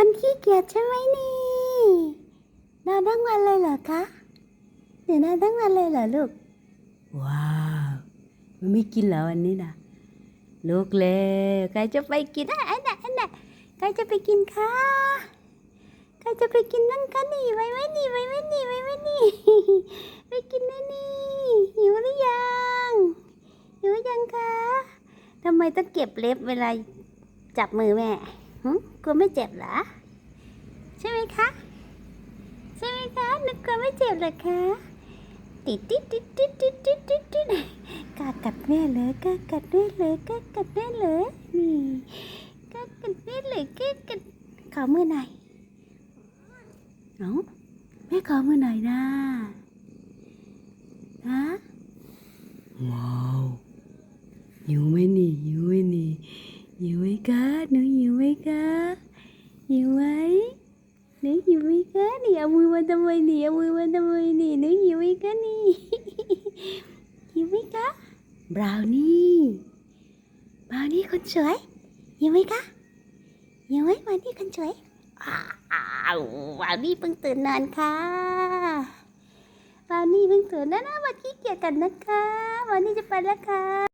คนขี้เกียจใช่ไหมนี่นอนทั้งวันเลยเหรอคะเดี๋ยวนอนทั้งวันเลยเหรอลูก ว้าว มันไม่กินเหรอวันนี้นะลูกเลยใครจะไปกินอะอันน่ะอันน่ะใครจะไปกินคะใครจะไปกินนั่งคะนี่ไปไหมนี่ไปไหมนี่ไปไหมนี่ไปกินนะนี่หิวหรือยังหิวยังคะทำไมต้องเก็บเล็บเวลาจับมือแม่ กลัวไม่เจ็บเหรอ ใช่ไหมคะ ใช่ไหมคะนึกกลัวไม่เจ็บเหรอคะติดติดติดติดติดติดติดติดกากัดแม่เลยกากัดแม่เลยกากัดแม่เลยนี่กากัดแม่เลยกากัดขอมือหน่อยเอ้าแม่ขอมือหน่อยนะฮะว้าวหิวไหมนี่หิวไหม หิวไหมคะหนูหิวไหมคะหิวไหมหนูหิวไหมคะนี่เอามือมาทำไมนี่เอามือมาทำไมนี่หนูหิวไหมคะนี่หิวไหมคะบราวนี่บราวนี่คนสวยหิวไหมคะหิวไหมบราวนี่คนสวยวบราวนี่เพิ่งตื่นนอนค่ะบราวนี่เพิ่งตื่นแล้วนะวันขี้เกียจกันนะคะบราวนี่จะไปแล้วค่ะ